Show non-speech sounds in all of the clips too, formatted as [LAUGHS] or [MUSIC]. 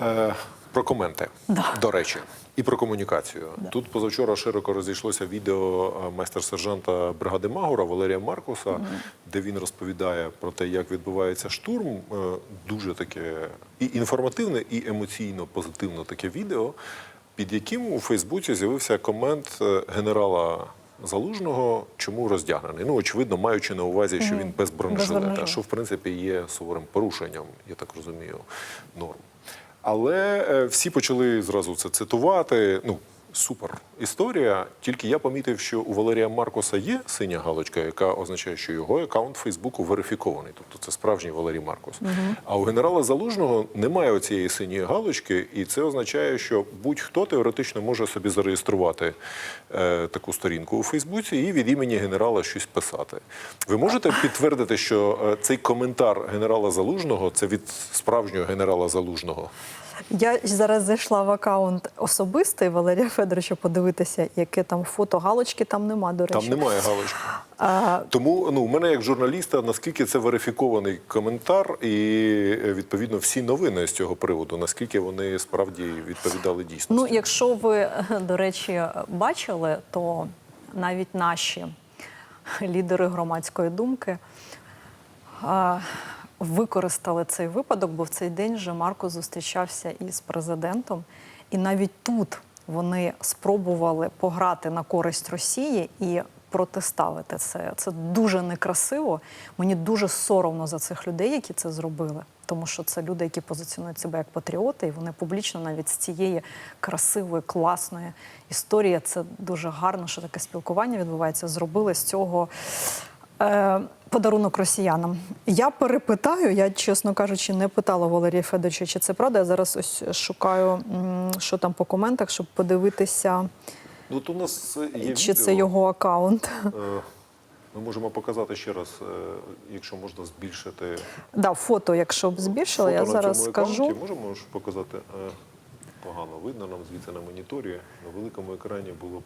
Е, про коменти, Да. до речі, і про комунікацію. Тут позавчора широко розійшлося відео е, майстер-сержанта бригади Магура Валерія Маркуса, де він розповідає про те, як відбувається штурм. Е, Дуже таке і інформативне, і емоційно позитивно таке відео, під яким у Фейсбуці з'явився комент генерала. Залужного, чому роздягнений? Ну, очевидно, маючи на увазі, що він без бронежилета, бронежилета. що в принципі є суворим порушенням, я так розумію, норм. Але е, всі почали зразу це цитувати. Ну, супер історія. Тільки я помітив, що у Валерія Маркоса є синя галочка, яка означає, що його аккаунт Фейсбуку верифікований. Тобто це справжній Валерій Маркос. А у генерала Залужного немає оцієї синьої галочки, і це означає, що будь-хто теоретично може собі зареєструвати е, таку сторінку у Фейсбуці і від імені генерала щось писати. Ви можете підтвердити, що е, цей коментар генерала Залужного це від справжнього генерала Залужного? Я зараз зайшла в аккаунт особистий Валерія Федоровича подивитися, яке там фото галочки там нема, до речі. Там немає галочки. А, Тому ну, у мене як журналіста, наскільки це верифікований коментар, і е, відповідно всі новини з цього приводу, наскільки вони справді відповідали дійсності. Ну, якщо ви, е, до речі, бачили, то навіть наші лідери громадської думки використали цей випадок, бо в цей день же Марко зустрічався із президентом, і навіть тут вони спробували пограти на користь Росії і протиставити це. Це дуже некрасиво. Мені дуже соромно за цих людей, які це зробили. Тому що це люди, які позиціонують себе як патріоти, і вони публічно навіть з цієї красивої, класної історії. Це дуже гарно, що таке спілкування відбувається. Зробили з цього подарунок росіянам. Я перепитаю, я, чесно кажучи, не питала Валерія Федоровича, чи це правда. Я зараз ось шукаю, що там по коментах, щоб подивитися, от у нас є чи відео. це його аккаунт. Е, Ми можемо показати ще раз, е, якщо можна збільшити Да, фото, якщо б збільшили, я фото на зараз скажу. Можемо ж показати е, погано видно нам звідси на моніторі. На великому екрані було б.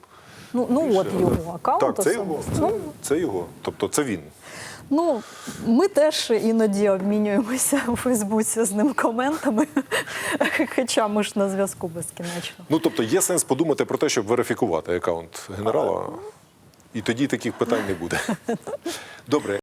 Ну, ну більше, от але- його аккаунт. Так, це його. Це, це його. Тобто це він. Ну, ми теж іноді обмінюємося у Фейсбуці з ним коментами, [LAUGHS] хоча ми ж на зв'язку безкінечно. Ну тобто є сенс подумати про те, щоб верифікувати аккаунт генерала, і тоді таких питань не буде. [LAUGHS] Добре.